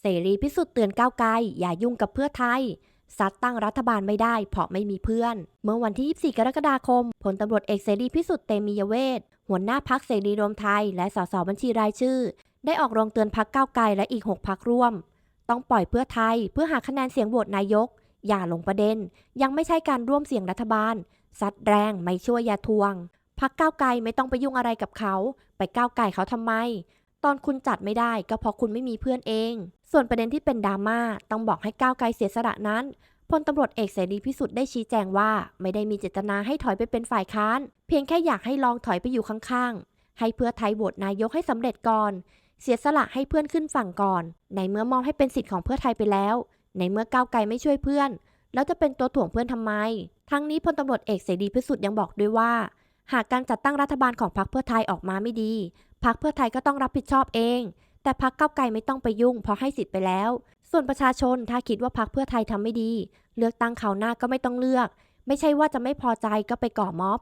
เสรีพิสุทธิ์เตือนก้าวไกลอย่ายุ่งกับเพื่อไทยซัดตั้งรัฐบาลไม่ได้เพราะไม่มีเพื่อน เมื่อวันที่ 24 กรกฎาคม พลตำรวจเอกเสรีพิสุทธิ์เตมียเวทหัวหน้าพักเสรีรวมไทย และสสบัญชีรายชื่อ ได้ออกโรงเตือนพักก้าวไกลและอีก 6 พักร่วม ต้องปล่อยเพื่อไทยเพื่อหาคะแนนเสียงโหวตนายก อย่าลงประเด็น ยังไม่ใช่การร่วมเสี่ยงรัฐบาลซัดแรงไม่ช่วยอย่าทวงพักก้าวไกลไม่ต้องไปยุ่งอะไรกับเขา ไปก้าวไกลเขาทำไม ตอนคุณจัดไม่ได้ก็เพราะคุณไม่มีเพื่อนเอง ส่วนประเด็นที่เป็นดราม่าต้องบอกให้ก้าวไกลเสียสละนั้นพลตำรวจเอกเสรีพิสุทธิ์ได้ชี้แจงว่า ไม่ได้มีเจตนาให้ถอยไปเป็นฝ่ายค้าน เพียงแค่อยากให้ลองถอยไปอยู่ข้างๆ ให้เพื่อไทยโหวตนายกให้สำเร็จก่อน เสียสละให้เพื่อนขึ้นฝั่งก่อน ในเมื่อมอบให้เป็นสิทธิ์ของเพื่อไทยไปแล้ว ในเมื่อก้าวไกลไม่ช่วยเพื่อน แล้วจะเป็นตัวถ่วงเพื่อนทำไม ทั้งนี้พลตำรวจเอกเสรีพิสุทธิ์ยังบอกด้วยว่า หากการจัดตั้งรัฐบาลของพรรคเพื่อไทยออกมาไม่ดี พักเพื่อไทยก็ต้องรับผิดชอบเอง แต่พักเก้าวไกลไม่ต้องไปยุ่งเพราะให้สิทธิ์ไปแล้ว ส่วนประชาชนถ้าคิดว่าพักเพื่อไทยทำไม่ดี เลือกตั้งคราวหน้าก็ไม่ต้องเลือก ไม่ใช่ว่าจะไม่พอใจก็ไปก่อม็อบ